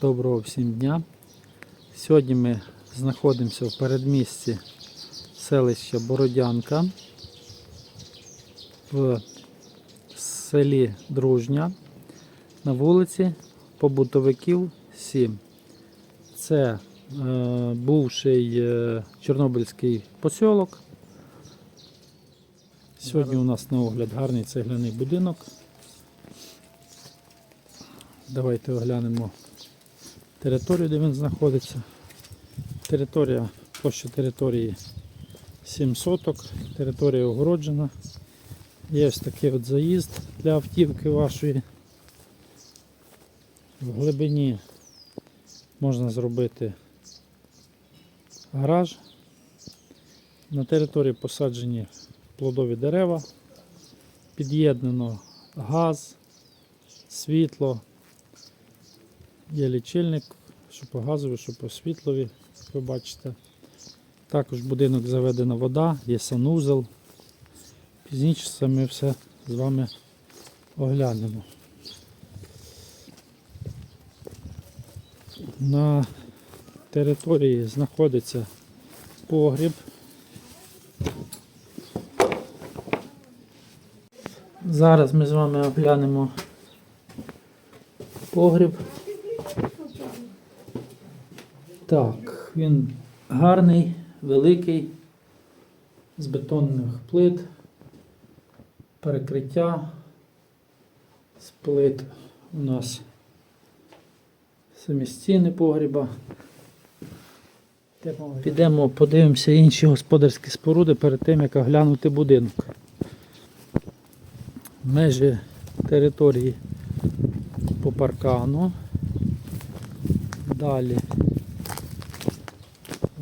Доброго всім дня. Сьогодні ми знаходимося в передмісті селища Бородянка в селі Дружня на вулиці Побутовиків 7. Це е, бувший е, Чорнобильський посілок. Сьогодні у нас на огляд гарний цегляний будинок. Давайте оглянемо територію, де він знаходиться. Територія, площа території 7 соток, територія огороджена. Є ось такий от заїзд для автівки вашої. В глибині можна зробити гараж. На території посаджені плодові дерева, під'єднано газ, світло, Є лічильник, що по газові, що по світлові, як ви бачите. Також в будинок заведена вода, є санузел. Пізніше ми все з вами оглянемо. На території знаходиться погріб. Зараз ми з вами оглянемо погріб. Так, він гарний, великий, з бетонних плит, перекриття з плит у нас самі стіни погріба. Підемо, подивимося інші господарські споруди перед тим, як оглянути будинок. Межі території по паркану. Далі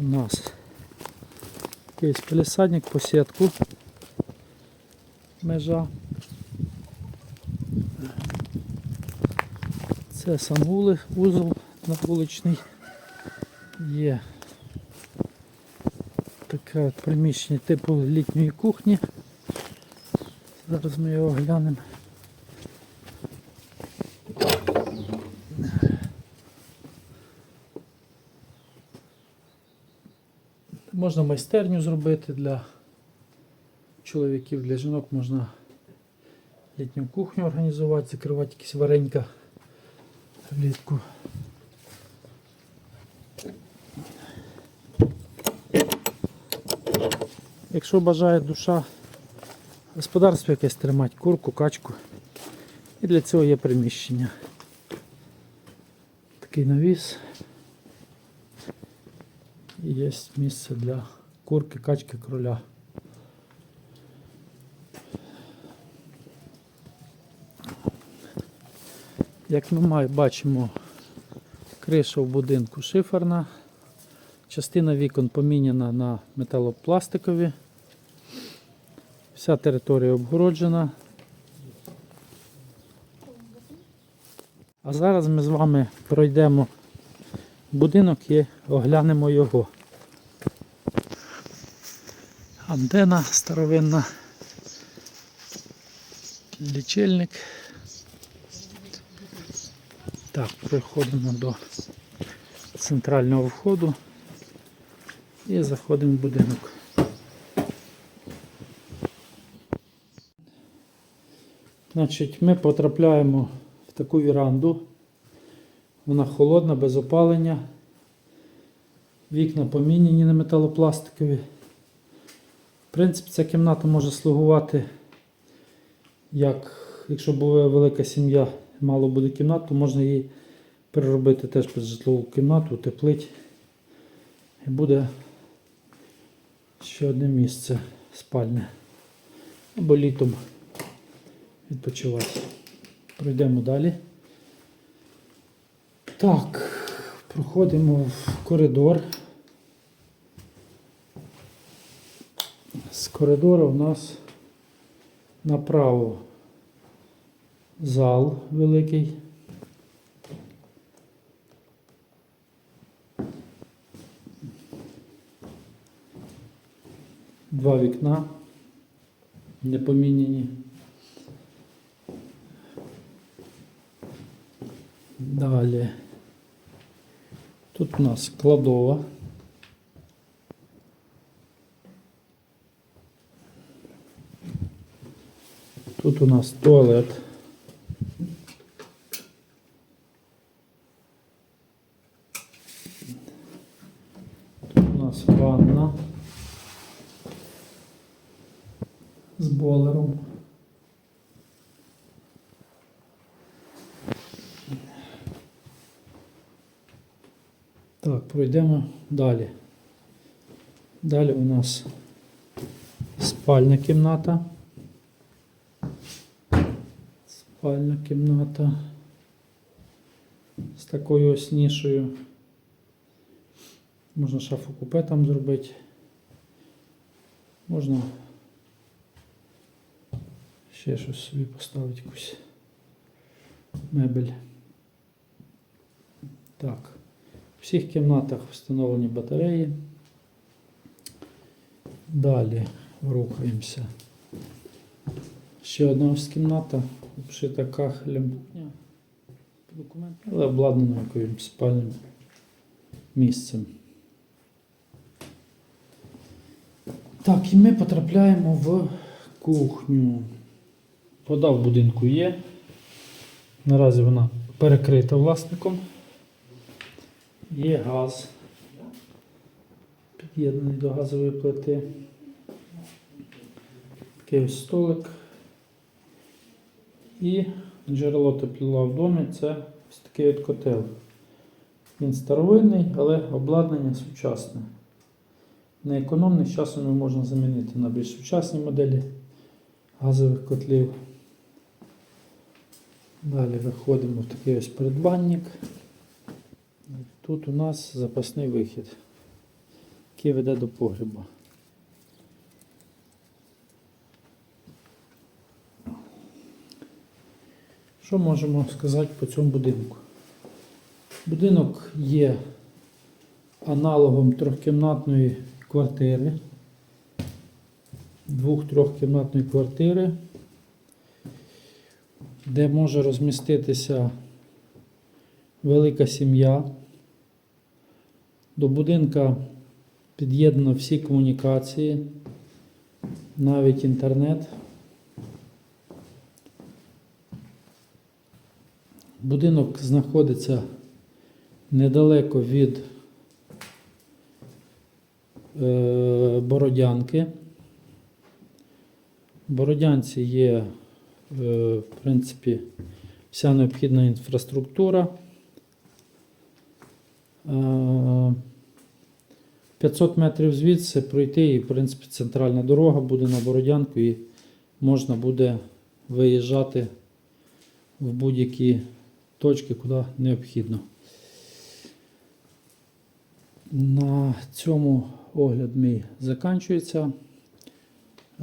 у нас якийсь палісадник по сітку. Межа. Це сам вузол на вуличний. Є таке приміщення типу літньої кухні. Зараз ми його глянемо. Можна майстерню зробити для чоловіків, для жінок можна літню кухню організувати, закривати якісь варенька влітку. Якщо бажає душа господарство якесь тримати, курку, качку. І для цього є приміщення. Такий навіс. Є місце для курки, качки, кроля. Як ми бачимо, криша в будинку шиферна, частина вікон поміняна на металопластикові. Вся територія обгороджена. А зараз ми з вами пройдемо будинок і оглянемо його. Антена старовинна, лічильник. Так, приходимо до центрального входу і заходимо в будинок. Значить, ми потрапляємо в таку віранду. Вона холодна, без опалення. Вікна поміняні на металопластикові. Принципі, ця кімната може слугувати, як якщо була велика сім'я, мало буде кімнат, то можна її переробити теж під житлову кімнату, утеплити. І буде ще одне місце спальне. Або літом відпочивати. Пройдемо далі. Так, проходимо в коридор. З коридору у нас направо зал великий. Два вікна не поміняні. Далі Тут у нас кладова. Тут у нас туалет. Тут у нас ванна з бойлером. Так, пройдемо далі. Далі у нас спальня кімната. Спальня кімната з такою ось нішою. Можна шафу купе там зробити. Можна ще щось собі поставити якусь мебель. Так. В всіх кімнатах встановлені батареї. Далі рухаємося. Ще одна ось кімната, обшита кахелем. Але обладнана якимось спальним місцем. Так, і ми потрапляємо в кухню. Вода в будинку є. Наразі вона перекрита власником. Є газ. Під'єднаний до газової плити. Такий ось столик. І джерело тепла в домі це ось такий от котел. Він старовинний, але обладнання сучасне. Не економний, з часом його можна замінити на більш сучасні моделі газових котлів. Далі виходимо в такий ось передбанник. Тут у нас запасний вихід, який веде до погреба. Що можемо сказати по цьому будинку? Будинок є аналогом трьохкімнатної квартири, двох-трьохкімнатної квартири, де може розміститися велика сім'я. До будинка під'єднано всі комунікації, навіть інтернет. Будинок знаходиться недалеко від е, Бородянки. В Бородянці є, е, в принципі, вся необхідна інфраструктура. Е, 500 метрів звідси пройти, і, в принципі, центральна дорога буде на Бородянку, і можна буде виїжджати в будь-які точки, куди необхідно. На цьому огляд мій закінчується.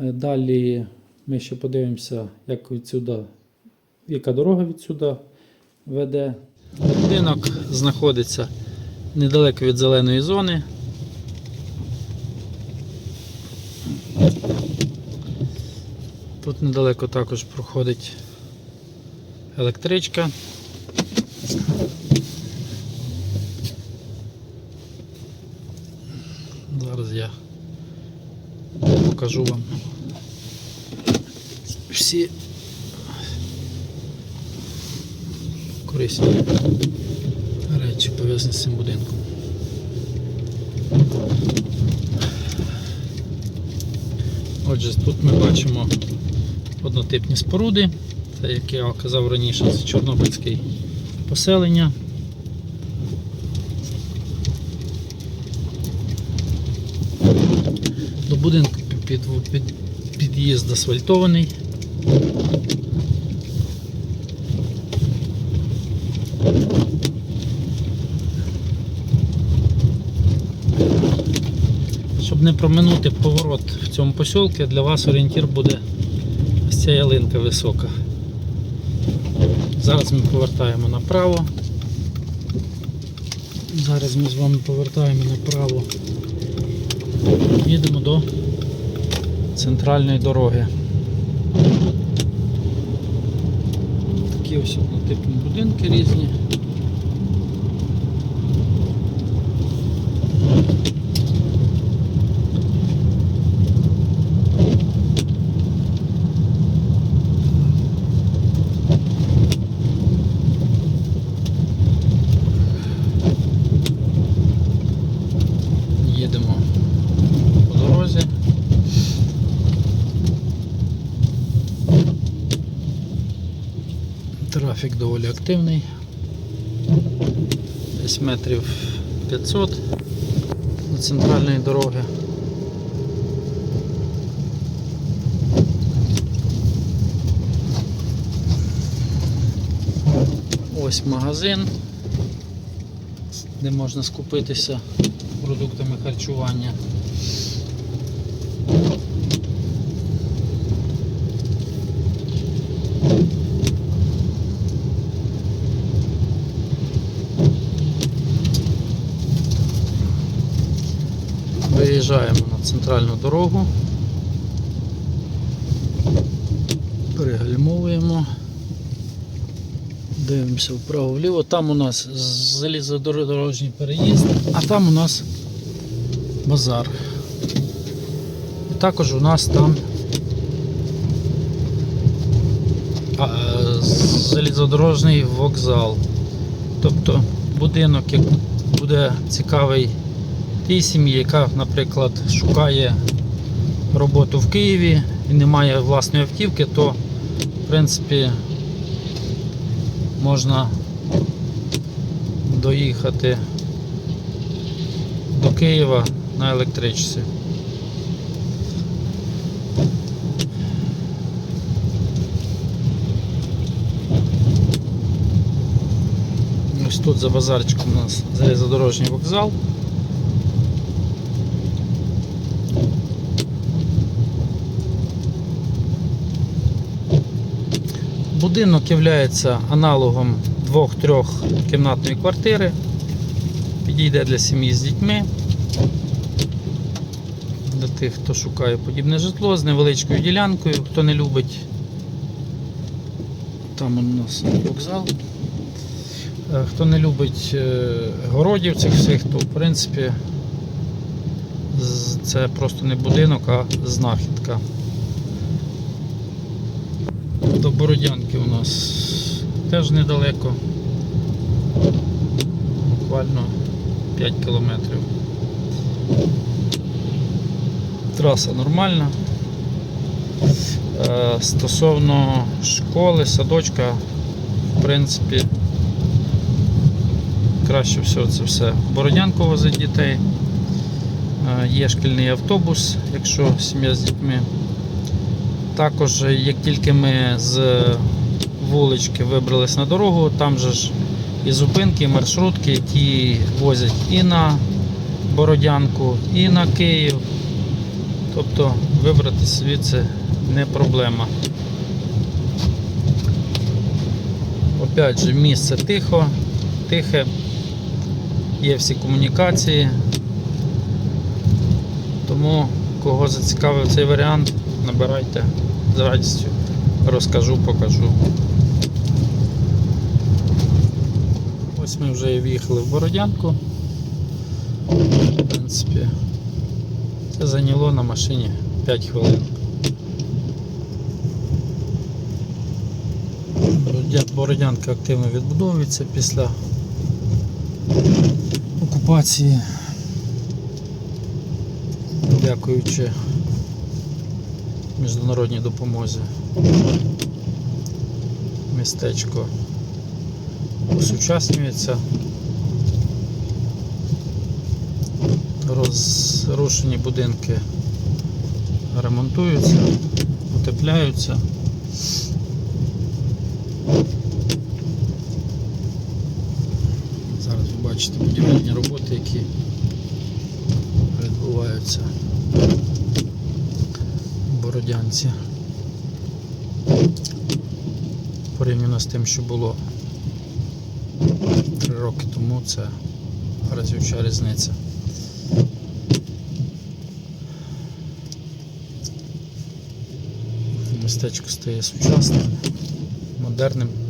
Е, Далі ми ще подивимося, як відсюди, яка дорога відсюди веде. Будинок знаходиться недалеко від зеленої зони. Тут недалеко також проходить електричка. Зараз я покажу вам всі корисні речі пов'язані з цим будинком. Отже, тут ми бачимо однотипні споруди. Це, як я казав раніше, це Чорнобильське поселення. До будинку під, під, під'їзд асфальтований. Щоб не проминути поворот в цьому посілку, для вас орієнтір буде ось ця ялинка висока. Зараз ми повертаємо направо. Зараз ми з вами повертаємо направо. Їдемо до центральної дороги. Такі ось однотипні будинки різні. Трафік доволі активний. Десь метрів 500 до центральної дороги. Ось магазин, де можна скупитися продуктами харчування. Виїжджаємо на центральну дорогу. Перегальмовуємо. Дивимося вправо-вліво. Там у нас залізодорожній переїзд, а там у нас базар. І також у нас там е, вокзал. Тобто будинок як буде цікавий тій сім'ї, яка, наприклад, шукає роботу в Києві і не має власної автівки, то в принципі можна доїхати до Києва на електричці. Тут за базарчиком у нас залізодорожній вокзал. Будинок є аналогом двох-трьох кімнатної квартири. Підійде для сім'ї з дітьми. Для тих, хто шукає подібне житло з невеличкою ділянкою, хто не любить. Там у нас вокзал. Е, Хто не любить е, городів цих всіх, то в принципі це просто не будинок, а знахідка. До Бородянки у нас теж недалеко. Буквально 5 кілометрів. Траса нормальна. Е, Стосовно школи, садочка, в принципі, краще всього це все Бородянку возить дітей. Е, Є шкільний автобус, якщо сім'я з дітьми. Також, як тільки ми з вулички вибрались на дорогу, там же ж і зупинки, і маршрутки, які возять і на Бородянку, і на Київ. Тобто вибрати звідси не проблема. Опять же, місце тихо, тихе, є всі комунікації. Тому кого зацікавив цей варіант, набирайте з радістю, розкажу, покажу. Ось ми вже і в'їхали в Бородянку. В принципі, це зайняло на машині 5 хвилин. Бородянка активно відбудовується після окупації. Дякуючи міжнародній допомозі. Містечко осучаснюється. Розрушені будинки ремонтуються, утепляються. Зараз ви бачите будівельні роботи, які відбуваються Бородянці. Порівняно з тим, що було три роки тому, це разюча різниця. Містечко стає сучасним, модерним.